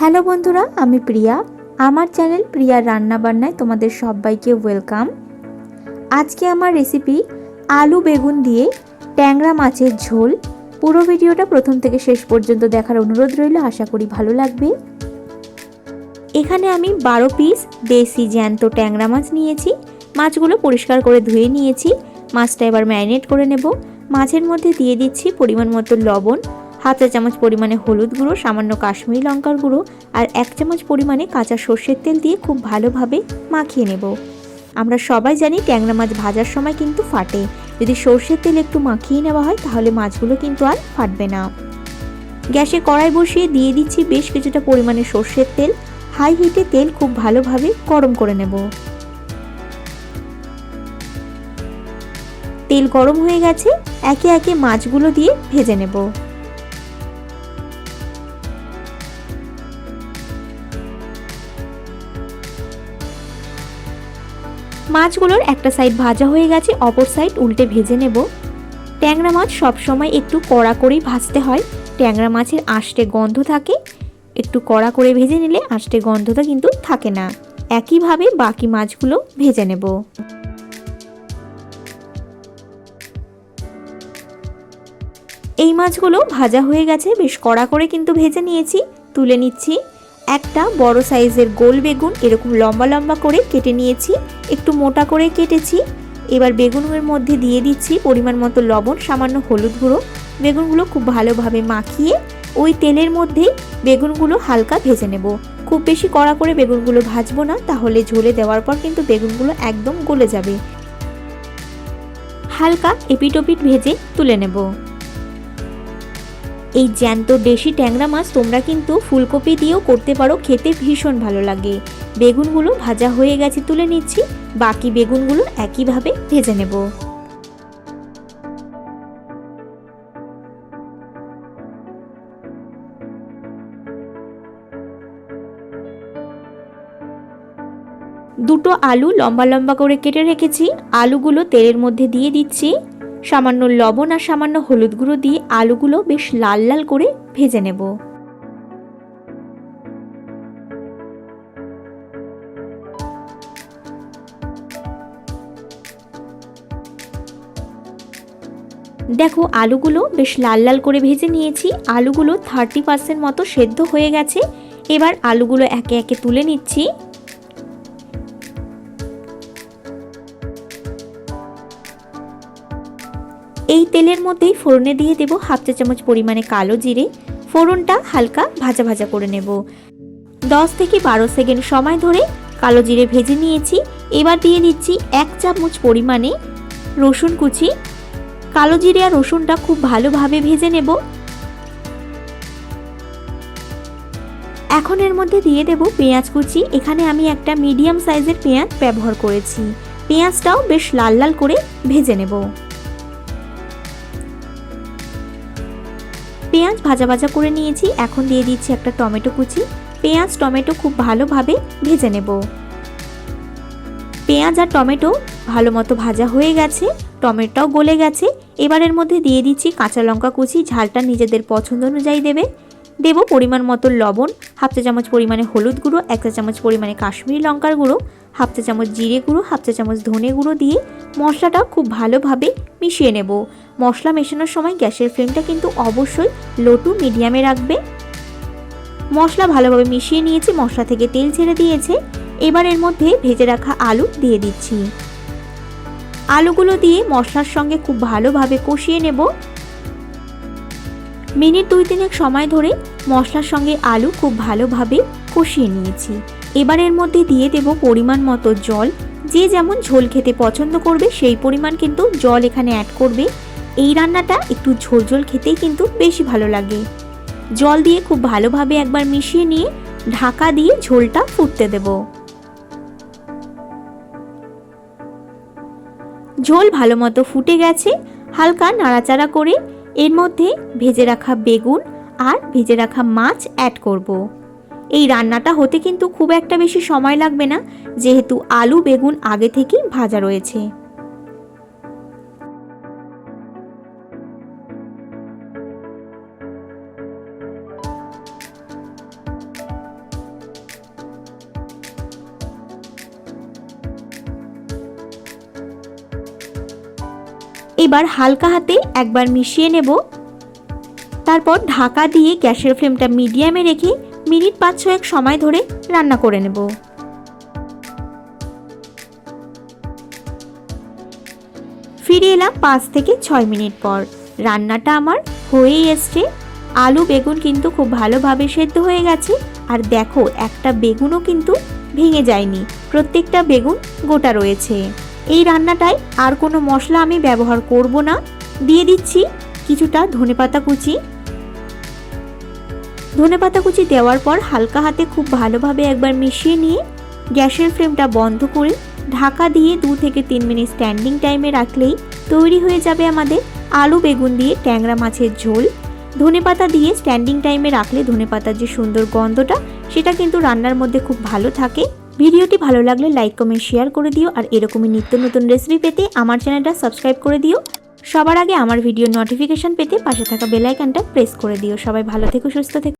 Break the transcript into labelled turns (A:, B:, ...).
A: Hello বন্ধুরা, আমি প্রিয়া। আমার চ্যানেল প্রিয়া রান্নাবান্নায় তোমাদের সবাইকে ওয়েলকাম। আজকে আমার রেসিপি আলু বেগুন দিয়ে ট্যাংরা মাছের ঝোল। পুরো ভিডিওটা প্রথম থেকে শেষ পর্যন্ত দেখার অনুরোধ রইল, আশা করি ভালো লাগবে। এখানে আমি বারো পিস দেশি জ্যান্ত ট্যাংরা মাছ নিয়েছি। মাছগুলো পরিষ্কার করে ধুয়ে নিয়েছি। মাছটা এবার ম্যারিনেট করে নেব। মাছের মধ্যে দিয়ে দিচ্ছি পরিমাণ মতো লবণ। হাফ চা চামচ পরিমাণে হলুদ গুঁড়ো, সামান্য কাশ্মীরি লঙ্কার গুঁড়ো আর এক চামচ পরিমাণে কাঁচা সর্ষের তেল দিয়ে খুব ভালোভাবে মাখিয়ে নেব। আমরা সবাই জানি ট্যাংরা মাছ ভাজার সময় কিন্তু ফাটে। যদি সর্ষের তেল একটু মাখিয়ে নেওয়া হয়, তাহলে মাছগুলো কিন্তু আর ফাটবে না। গ্যাসে কড়াই বসিয়ে দিয়ে দিচ্ছি বেশ কিছুটা পরিমাণে সর্ষের তেল। হাই হিটে তেল খুব ভালোভাবে গরম করে নেব। তেল গরম হয়ে গেছে, একে একে মাছগুলো দিয়ে ভেজে নেব। মাছগুলোর একটা সাইড ভাজা হয়ে গেছে, অপর সাইড উল্টে ভেজে নেব। ট্যাংরা মাছ সবসময় একটু কড়া করেই ভাজতে হয়। ট্যাংরা মাছের আষ্টে গন্ধ থাকে। একটু কড়া করে ভেজে নিলে আষ্টে গন্ধটা কিন্তু থাকে না। একইভাবে বাকি মাছগুলো ভেজে নেব। এই মাছগুলো ভাজা হয়ে গেছে, বেশ কড়া করে কিন্তু ভেজে নিয়েছি। তুলে নিচ্ছি। একটা বড় সাইজের গোল বেগুন এরকম লম্বা লম্বা করে কেটে নিয়েছি, একটু মোটা করে কেটেছি। এবার বেগুনের মধ্যে দিয়ে দিচ্ছি পরিমাণ মতো লবণ, সামান্য হলুদ গুঁড়ো। বেগুনগুলো খুব ভালোভাবে মাখিয়ে ওই তেলের মধ্যেই বেগুনগুলো হালকা ভেজে নেব। খুব বেশি কড়া করে বেগুনগুলো ভাজবো না, তাহলে ঝোলে দেওয়ার পর কিন্তু বেগুনগুলো একদম গলে যাবে। হালকা এপিটোপিট ভেজে তুলে নেব। এই জ্যান্ত দেশি ট্যাংরা মাছ তোমরা কিন্তু ফুলকপি দিয়েও করতে পারো, খেতে ভীষণ ভালো লাগে। বেগুনগুলো ভাজা হয়ে গেছে তুলে নিচ্ছি, বাকি বেগুনগুলো একইভাবে ভেজে নেব। দুটো আলু লম্বা লম্বা করে কেটে রেখেছি, আলুগুলো তেলের মধ্যে দিয়ে দিচ্ছি। সামান্য লবণ আর সামান্য হলুদ গুঁড়ো দিয়ে আলুগুলো বেশ লাল লাল করে ভেজে নেব। দেখো, আলুগুলো বেশ লাল লাল করে ভেজে নিয়েছি। আলুগুলো থার্টি পার্সেন্ট মতো সেদ্ধ হয়ে গেছে। এবার আলুগুলো একে একে তুলে নিচ্ছি। এই তেলের মধ্যেই ফোড়নে দিয়ে দেব হাফ চা চামচ পরিমাণে কালো জিরে। ফোড়নটা হালকা ভাজা ভাজা করে নেব। দশ থেকে বারো সেকেন্ড সময় ধরে কালো জিরে ভেজে নিয়েছি। এবার দিয়ে দিচ্ছি এক চামচ পরিমাণে রসুন কুচি। কালো জিরে আর রসুনটা খুব ভালোভাবে ভেজে নেব। এখন এর মধ্যে দিয়ে দেব পেঁয়াজ কুচি। এখানে আমি একটা মিডিয়াম সাইজের পেঁয়াজ ব্যবহার করেছি। পেঁয়াজটাও বেশ লাল লাল করে ভেজে নেব। পেঁয়াজ ভাজা ভাজা করে নিয়েছি। এখন দিয়ে দিচ্ছি একটা টমেটো কুচি। পেঁয়াজ, টমেটো খুব ভালোভাবে ভেজে নেব। পেঁয়াজ আর টমেটো ভালো মতো ভাজা হয়ে গেছে, টমেটোটাও গলে গেছে। এবারের মধ্যে দিয়ে দিচ্ছি কাঁচা লঙ্কা কুচি, ঝালটা নিজেদের পছন্দ অনুযায়ী দেবে। দেব পরিমাণ মতো লবণ, হাফ চা চামচ পরিমাণে হলুদ গুঁড়ো, এক চা চামচ পরিমাণে কাশ্মীরি লঙ্কার গুঁড়ো, হাফ চা চামচ জিরে গুঁড়ো, হাফ চা চামচ ধনে গুঁড়ো দিয়ে মশলাটা খুব ভালোভাবে মিশিয়ে নেব। মশলা মেশানোর সময় গ্যাসের ফ্লেমটা কিন্তু অবশ্যই লো টু মিডিয়ামে রাখবে। মশলা ভালোভাবে মিশিয়ে নিয়েছি, মশলা থেকে তেল ছেড়ে দিয়েছে। এবার এর মধ্যে ভেজে রাখা আলু দিয়ে দিচ্ছি। আলুগুলো দিয়ে মশলার সঙ্গে খুব ভালোভাবে কষিয়ে নেব। মিনিট দুই তিনেক সময় ধরে মশলার সঙ্গে আলু খুব ভালোভাবে কষিয়ে নিয়েছি। এবার এর মধ্যে দিয়ে দেব পরিমাণ মতো জল। যে যেমন ঝোল খেতে পছন্দ করবে, সেই পরিমাণ কিন্তু জল এখানে অ্যাড করবে। এই রান্নাটা একটু ঝোল ঝোল খেতেই কিন্তু বেশি ভালো লাগে। জল দিয়ে খুব ভালোভাবে একবার মিশিয়ে নিয়ে ঢাকা দিয়ে ঝোলটা ফুটতে দেব। ঝোল ভালো মতো ফুটে গেছে, হালকা নাড়াচাড়া করে এর মধ্যে ভেজে রাখা বেগুন আর ভেজে রাখা মাছ অ্যাড করব। এই রান্নাটা হতে কিন্তু খুব একটা বেশি সময় লাগবে না, যেহেতু আলু, বেগুন আগে থেকেই ভাজা রয়েছে। এইবার হালকা হাতে একবার মিশিয়ে নেব। তারপর ঢাকা দিয়ে গ্যাসের ফ্লেমটা মিডিয়ামে রেখে মিনিট পাঁচ ছয়েক সময় ধরে রান্না করে নেব। ফিরে এলাম পাঁচ থেকে ছয় মিনিট পর। রান্নাটা আমার হয়েই এসছে। আলু, বেগুন কিন্তু খুব ভালোভাবে সেদ্ধ হয়ে গেছে। আর দেখো, একটা বেগুনও কিন্তু ভেঙে যায়নি। প্রত্যেকটা বেগুন গোটা রয়েছে। এই রান্নাটায় আর কোনো মশলা আমি ব্যবহার করব না। দিয়ে দিচ্ছি কিছুটা ধনেপাতা কুচি। ধনেপাতা কুচি দেওয়ার পর হালকা হাতে খুব ভালোভাবে একবার মিশিয়ে নিয়ে গ্যাসের ফ্লেমটা বন্ধ করে ঢাকা দিয়ে দু থেকে তিন মিনিট স্ট্যান্ডিং টাইমে রাখলেই তৈরি হয়ে যাবে আমাদের আলু বেগুন দিয়ে ট্যাংরা মাছের ঝোল। ধনেপাতা দিয়ে স্ট্যান্ডিং টাইমে রাখলে ধনেপাতার যে সুন্দর গন্ধটা, সেটা কিন্তু রান্নার মধ্যে খুব ভালো থাকে। ভিডিওটি ভালো লাগলে লাইক, কমেন্ট, শেয়ার করে দিও আর এরকমই নিত্য নতুন রেসিপি পেতে আমার চ্যানেলটা সাবস্ক্রাইব করে দিও। সবার আগে আমার ভিডিও নোটিফিকেশন পেতে পাশে থাকা বেলাইকানটা প্রেস করে দিও। সবাই ভালো থেকো, সুস্থ থেকো।